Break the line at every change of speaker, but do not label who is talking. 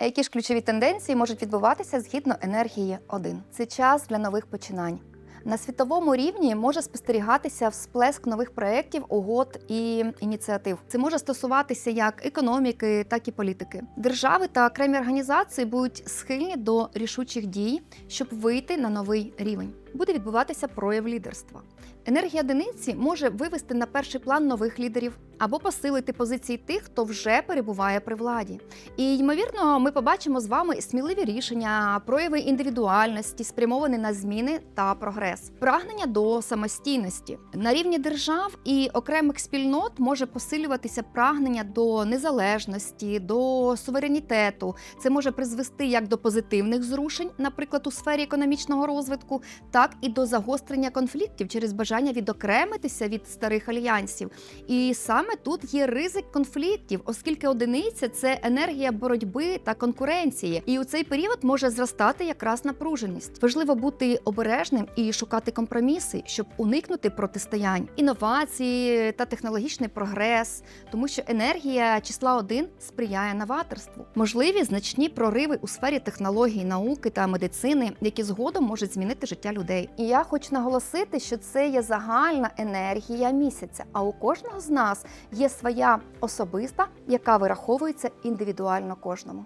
Які ж ключові тенденції можуть відбуватися згідно енергії 1? Це час для нових починань. На світовому рівні може спостерігатися всплеск нових проєктів, угод і ініціатив. Це може стосуватися як економіки, так і політики. Держави та окремі організації будуть схильні до рішучих дій, щоб вийти на новий рівень. Буде відбуватися прояв лідерства. Енергія одиниці може вивести на перший план нових лідерів або посилити позиції тих, хто вже перебуває при владі. І ймовірно, ми побачимо з вами сміливі рішення, прояви індивідуальності, спрямовані на зміни та прогрес, прагнення до самостійності на рівні держав і окремих спільнот може посилюватися прагнення до незалежності, до суверенітету. Це може призвести як до позитивних зрушень, наприклад, у сфері економічного розвитку, так і до загострення конфліктів через бажання відокремитися від старих альянсів. І саме тут є ризик конфліктів, оскільки одиниця це енергія боротьби та конкуренції. І у цей період може зростати якраз напруженість. Важливо бути обережним і шукати компроміси, щоб уникнути протистоянь, інновації та технологічний прогрес, тому що енергія числа 1 сприяє новаторству. Можливі значні прориви у сфері технологій, науки та медицини, які згодом можуть змінити життя людей. І я хочу наголосити, що це є загальна енергія місяця. А у кожного з нас є своя особиста, яка вираховується індивідуально кожному.